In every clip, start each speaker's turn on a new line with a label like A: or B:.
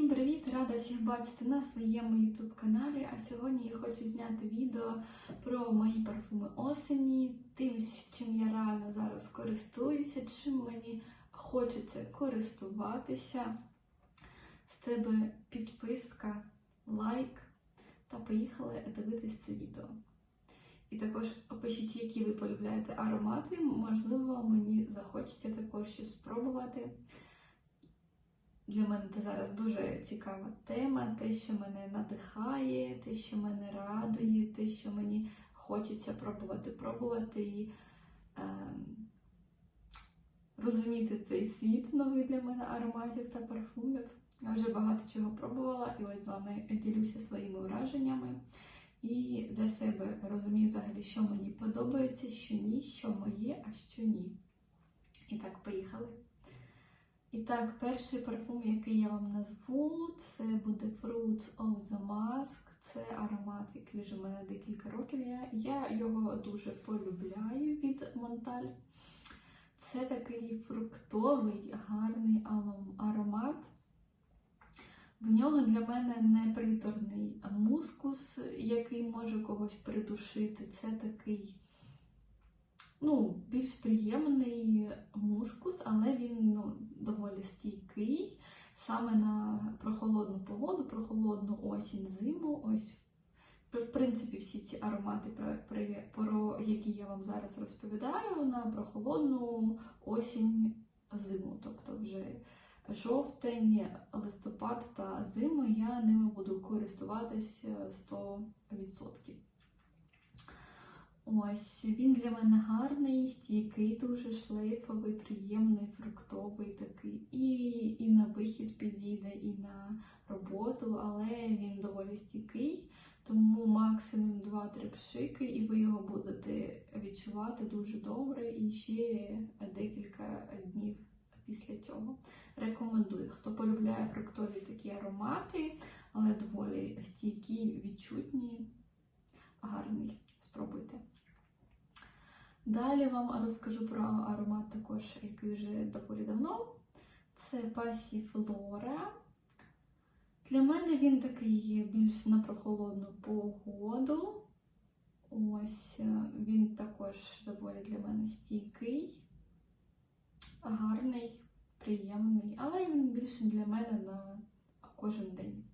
A: Всім привіт! Рада всіх бачити на своєму YouTube каналі. А сьогодні я хочу зняти відео про мої парфуми осені, тим, чим я реально зараз користуюся, чим мені хочеться користуватися. З тебе підписка, лайк та поїхали дивитись це відео. І також опишіть, які ви полюбляєте аромати. Можливо, мені захочеться також щось спробувати. Для мене це зараз дуже цікава тема, те, що мене надихає, те, що мене радує, те, що мені хочеться пробувати, пробувати і е, розуміти цей світ новий для мене ароматів та парфумів. Я вже багато чого пробувала і ось з вами ділюся своїми враженнями. І для себе розумію взагалі, що мені подобається, що ні, що моє, а що ні. І так, поїхали. І так, перший парфум, який я вам назву, це буде Fruits of the Mask. Це аромат, який вже в мене декілька років. Я, я його дуже полюбляю від Монталь. Це такий фруктовий, гарний аромат. В нього для мене не приторний мускус, який може когось придушити. Це такий ну, більш приємний мускус, але він ну, доволі стійкий. Саме на прохолодну погоду, прохолодну осінь, зиму. Ось, в принципі, всі ці аромати, про, про, які я вам зараз розповідаю, на прохолодну осінь, зиму. Тобто вже жовтень, листопад та зиму я ними буду користуватися 100%. Ось, він для мене гарний, стійкий, дуже шлейфовий, приємний, фруктовий такий. І і на вихід підійде, і на роботу, але він доволі стійкий, тому максимум 2-3 пшики, і ви його будете відчувати дуже добре і ще декілька днів після цього. Рекомендую, хто полюбляє фруктові такі аромати, але доволі стійкі, відчутні, гарний. Спробуйте. Далі вам розкажу про аромат, також, який вже доволі давно. Це Пасіфлора. Для мене він такий більш на прохолодну погоду. Ось він також доволі для мене стійкий, гарний, приємний, але він більше для мене на кожен день.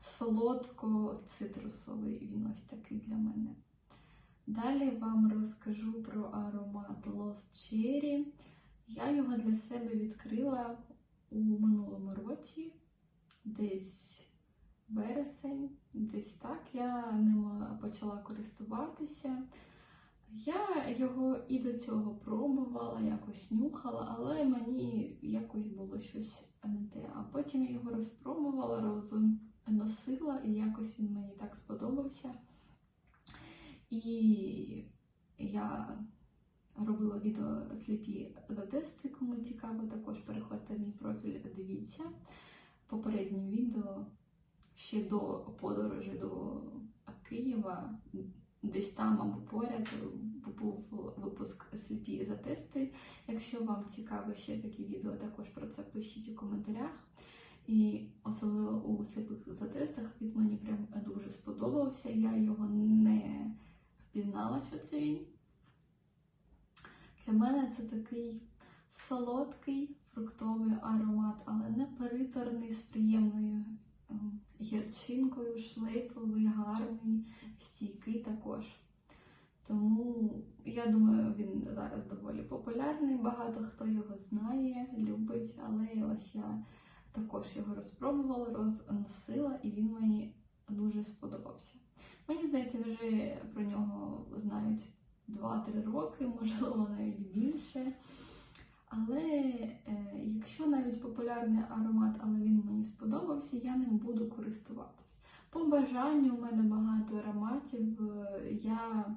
A: Солодко-цитрусовий він ось такий для мене. Далі вам розкажу про аромат Lost Cherry. Я його для себе відкрила у минулому році, десь вересень, десь так я ним почала користуватися. Я його і до цього пробувала, якось нюхала, але мені якось було щось не те. А потім я його розпробувала, розносила, і якось він мені так сподобався. І я робила відео сліпі за тести, кому цікаво, також переходьте в мій профіль, дивіться. Попереднє відео ще до подорожі до Києва, десь там або поряд був випуск сліпі за тести. Якщо вам цікаво ще такі відео, також про це пишіть у коментарях. І особливо у сліпих затестах він мені прям дуже сподобався. Я його не впізнала, що це він. Для мене це такий солодкий фруктовий аромат, але не периторний з приємною ем, гірчинкою, шлейфовий, гарний, стійкий також. Тому, я думаю, він зараз доволі популярний, багато хто його знає, любить, але ось я також його розпробувала, розносила, і він мені дуже сподобався. Мені здається, вже про нього знають 2-3 роки, можливо, навіть більше. Але е, якщо навіть популярний аромат, але він мені сподобався, я ним буду користуватись. По бажанню у мене багато ароматів. Я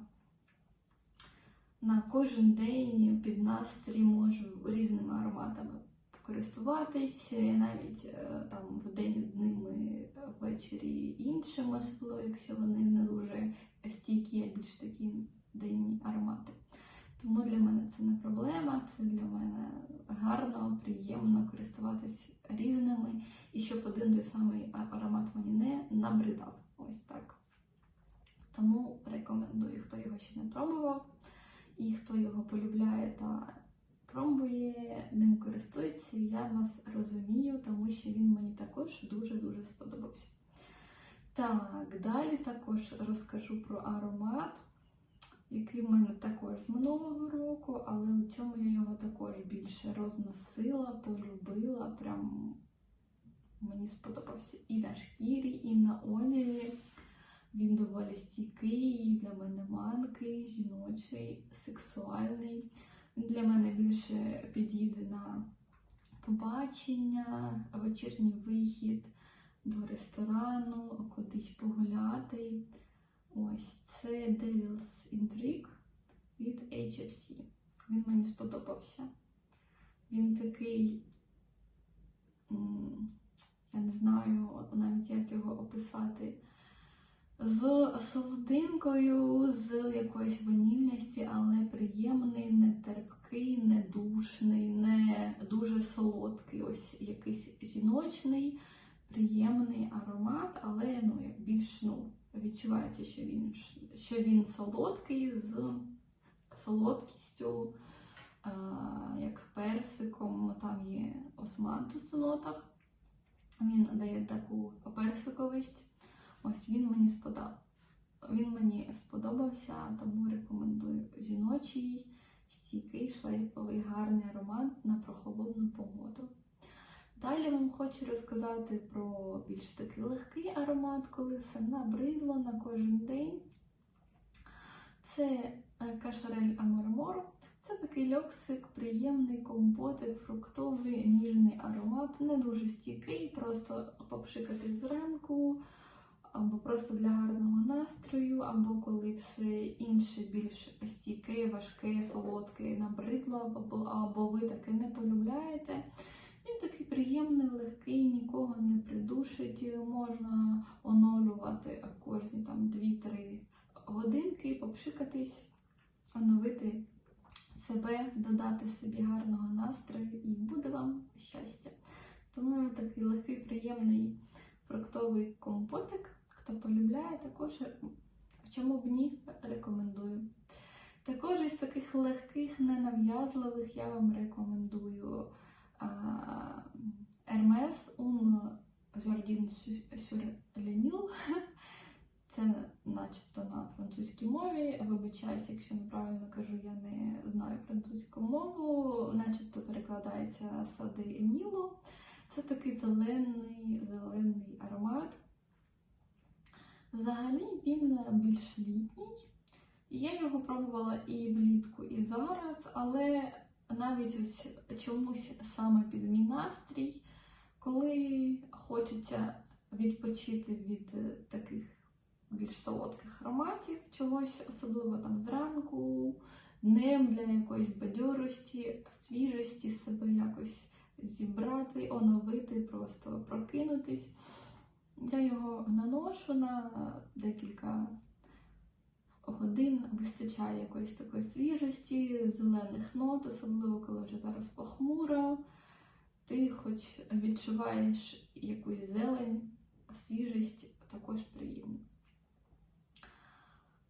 A: на кожен день під настрій можу різними ароматами користуватись, навіть е, там іншими, особливо, якщо вони не дуже стійкі, а більш такі денні аромати. Тому для мене це не проблема, це для мене гарно, приємно користуватись різними і щоб один той самий аромат мені не набридав. Ось так. Тому рекомендую, хто його ще не пробував, і хто його полюбляє та пробує, ним користується, я вас розумію, тому що він мені також дуже-дуже сподобався. Так, далі також розкажу про аромат, який в мене також з минулого року, але у цьому я його також більше розносила, полюбила. Прям мені сподобався і на шкірі, і на одязі. Він доволі стійкий, для мене манкий, жіночий, сексуальний. Для мене більше підійде на побачення, вечірній вихід до ресторану, кудись погуляти. Ось це Devil's Intrigue від HFC. Він мені сподобався. Він такий, я не знаю навіть як його описати, з солодинкою, з якоюсь ванільності, але приємний, не терпкий, не душний, не дуже солодкий. Ось якийсь жіночний, приємний аромат, але ну, як більш ну, відчувається, що він, що він солодкий з солодкістю, а, як персиком, там є османтус у нотах. Він дає таку персиковість. Ось він мені сподобав. Він мені сподобався, тому рекомендую жіночий, стійкий, шлейфовий, гарний аромат на прохолодну погоду. Далі вам хочу розказати про більш такий легкий аромат, коли все набридло на кожен день. Це е, кашарель Амормор. Це такий льоксик, приємний компотик, фруктовий, ніжний аромат, не дуже стійкий, просто попшикати зранку, або просто для гарного настрою, або коли все інше більш стійке, важке, солодке, набридло, або, або ви таке не полюбляєте. Він такий приємний, легкий, нікого не придушить, можна оновлювати кожні там 2-3 годинки, попшикатись, оновити себе, додати собі гарного настрою і буде вам щастя. Тому такий легкий, приємний фруктовий компотик. Хто полюбляє, також чому б ні, рекомендую. Також із таких легких, ненав'язливих я вам рекомендую Hermes Un Jardin sur Lenil. Це начебто на французькій Вибачаюся, якщо неправильно кажу, я не знаю французьку мову, начебто перекладається сади Нілу. Це такий зелений, зелений аромат. Взагалі він більш літній. Я його пробувала і влітку, і зараз, але навіть ось чомусь саме під мій настрій, коли хочеться відпочити від таких більш солодких ароматів, чогось, особливо там зранку, днем для якоїсь бадьорості, свіжості себе якось зібрати, оновити, просто прокинутись. Я його наношу на декілька годин, вистачає якоїсь такої свіжості, зелених нот, особливо коли вже зараз похмуро. Ти хоч відчуваєш якусь зелень, свіжість також приємна.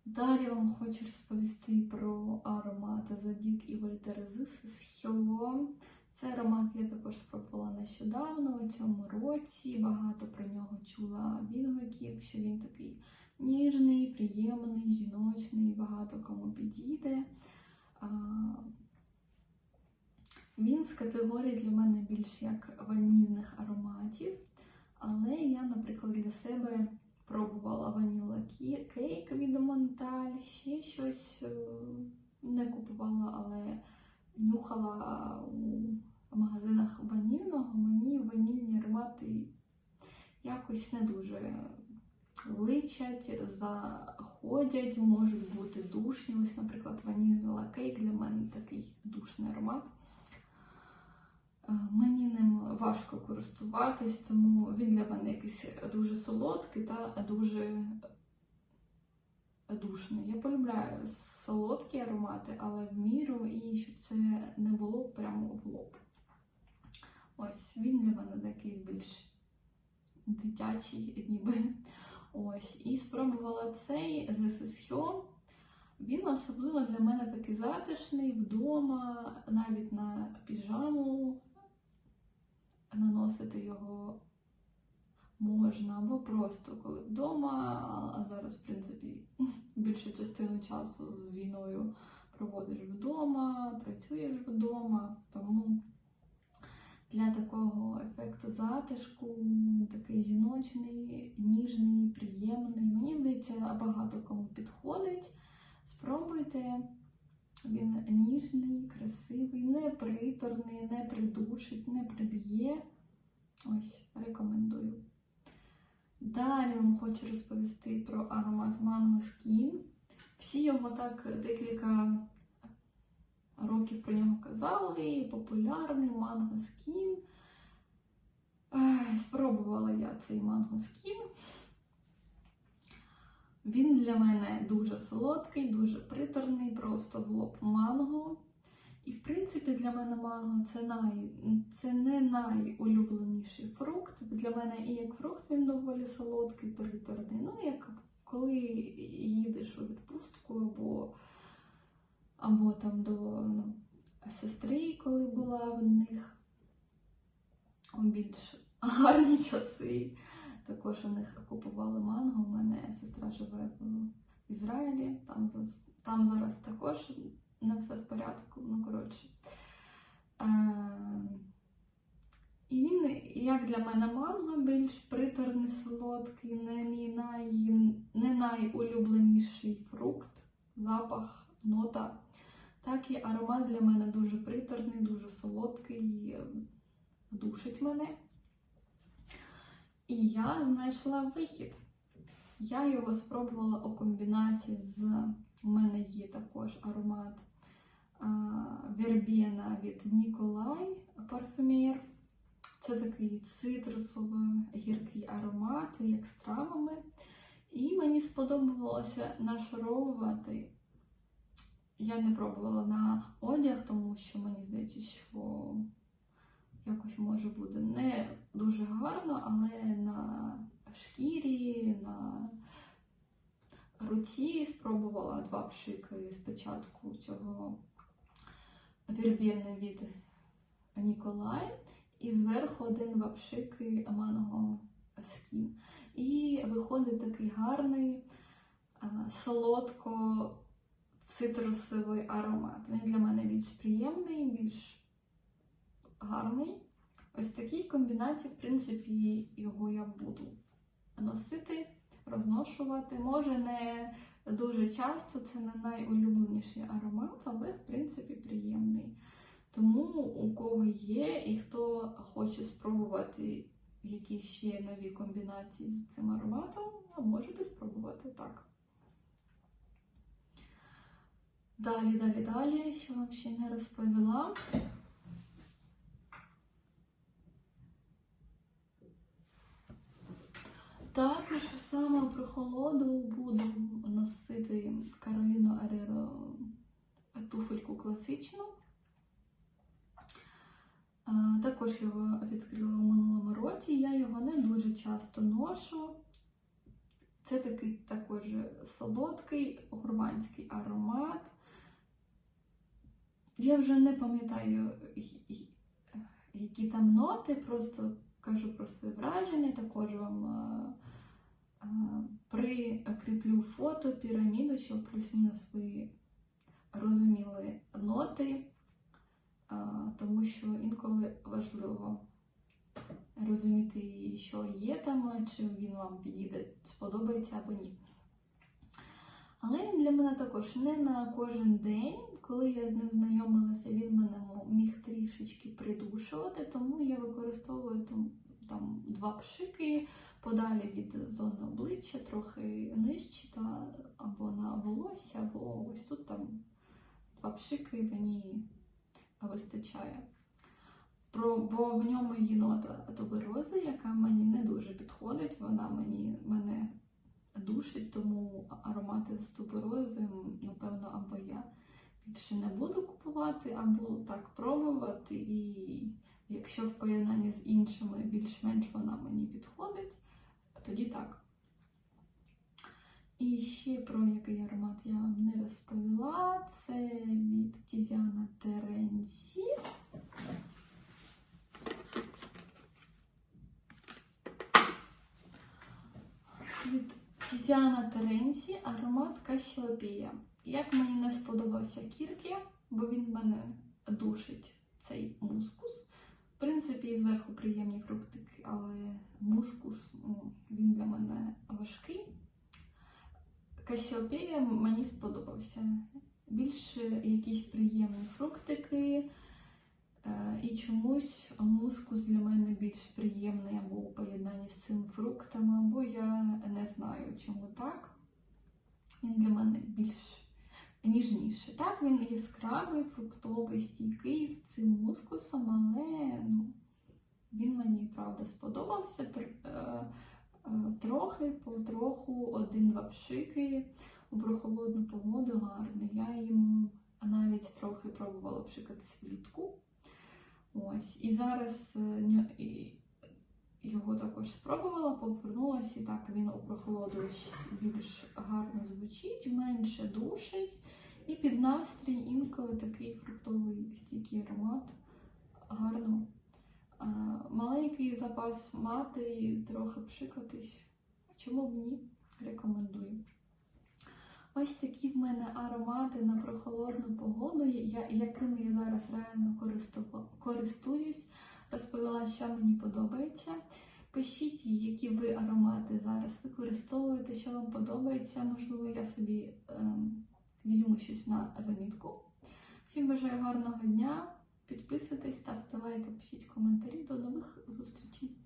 A: Далі вам хочу розповісти про аромати Задік і Вольтерезис з Hello. Це аромат я також спробувала нещодавно у цьому році. Багато про нього чула відгуків, що він такий ніжний, приємний, жіночний, багато кому підійде. Він з категорії для мене більш як ванільних ароматів, але я, наприклад, для себе пробувала ваніла кейк від Монталь, ще щось е, не купувала, але нюхала у магазинах ванільного, мені ванільні аромати якось не дуже личать, заходять, можуть бути душні. Ось, наприклад, ванільний лакейк для мене такий душний аромат. Мені ним важко користуватись, тому він для мене якийсь дуже солодкий та дуже душний. Я полюбляю солодкі аромати, але в міру і щоб це не було прямо в лоб. Ось він для мене якийсь більш дитячий ніби. Ось, і спробувала цей з ССХ. Він особливо для мене такий затишний вдома, навіть на піжаму наносити його можна, або просто коли вдома, а зараз, в принципі, більшу частину часу з війною проводиш вдома, працюєш вдома, тому для такого ефекту затишку, такий жіночний, ніжний, приємний. Мені здається, багато кому підходить. Спробуйте. Він ніжний, красивий, не приторний, не придушить, не приб'є. Ось, рекомендую. Далі вам хочу розповісти про аромат Mango Skin. Всі його так декілька років про нього казали. Популярний Mango Skin. Спробувала я цей Mango Skin. Він для мене дуже солодкий, дуже приторний, просто в лоб манго. І, в принципі, для мене манго це, най... це не найулюбленіший фрукт. Для мене і як фрукт він доволі солодкий, приторний. Ну, як коли їдеш у відпустку або, або там до ну, сестри, коли була в них більш гарні часи. Також у них купували манго. У мене сестра живе в Ізраїлі, там, там зараз також не все в порядку. Ну, коротше. Е, і він, як для мене, манго більш приторний, солодкий, не мій най, не найулюбленіший фрукт, запах, нота. Так і аромат для мене дуже приторний, дуже солодкий, душить мене. І я знайшла вихід. Я його спробувала у комбінації з. У мене є також аромат а, Вербена від Ніколай Парфюмер. Це такий цитрусовий гіркий аромат, як з травами. І мені сподобалося нашаровувати. Я не пробувала на одяг, тому що мені здається, що якось може бути не дуже гарно, але на шкірі, на руці спробувала два пшики спочатку цього вірбєни від Ніколай, і зверху один вапшик Манго Скін. І виходить такий гарний солодко-цитрусовий аромат. Він для мене більш приємний, більш гарний. Ось такій комбінації, в принципі, його я буду носити, розношувати. Може, не дуже часто, це не найулюбленіший аромат, але, в принципі, приємний. Тому у кого є і хто хоче спробувати якісь ще нові комбінації з цим ароматом, можете спробувати так. Далі, далі, далі, що вам ще не розповіла. Також саме у прохолоду буду носити Кароліну Ареро туфельку класичну. Також його відкрила у минулому році. Я його не дуже часто ношу. Це такий також солодкий гурманський аромат. Я вже не пам'ятаю, які там ноти, просто кажу про своє враження, також вам а, а, прикріплю фото, піраміду, щоб плюс-мінус ви розуміли ноти, а, тому що інколи важливо розуміти, що є там, чи він вам підійде, сподобається або ні. Але він для мене також не на кожен день. Коли я з ним знайомилася, він мене міг трішечки придушувати, тому я використовую там, два пшики подалі від зони обличчя, трохи нижче, та, або на волосся, або ось тут там два пшики мені вистачає. Про, бо в ньому є нота туберози, яка мені не дуже підходить, вона мені мене душить, тому аромати з туберозою, напевно, або я більше не буду купувати, або так пробувати і якщо в поєднанні з іншими більш-менш вона мені підходить, тоді так. І ще про який аромат я вам не розповіла. Це від Тізяна Теренсі. Від Тізяна Теренсі аромат Касіопія. Як мені не сподобався Кіркі, бо він мене душить цей мускус. В принципі, зверху приємні фруктики, але мускус ну, він для мене важкий. Касіопея мені сподобався. Більше якісь приємні фруктики. Е, І чомусь мускус для мене більш приємний або у поєднанні з цим фруктами, або я не знаю, чому так. Він для мене більш ніжніший. Так, він яскравий, фруктовий, стійкий з цим мускусом, але ну, він мені правда сподобався. Е, е, Трохи, потроху, один-два пшики у прохолодну погоду гарний. Я йому навіть трохи пробувала пшикати влітку. Ось. І зараз е, і- його також спробувала, повернулася, і так він у прохолоду більш гарно звучить, менше душить. І під настрій інколи такий фруктовий стійкий аромат гарно. Маленький запас мати трохи пшикатись. Чому б ні? Рекомендую. Ось такі в мене аромати на прохолодну погоду, якими я зараз реально користуюсь розповіла, що мені подобається. Пишіть, які ви аромати зараз використовуєте, що вам подобається. Можливо, я собі ем, візьму щось на замітку. Всім бажаю гарного дня. Підписуйтесь, ставте лайки, пишіть коментарі. До нових зустрічей!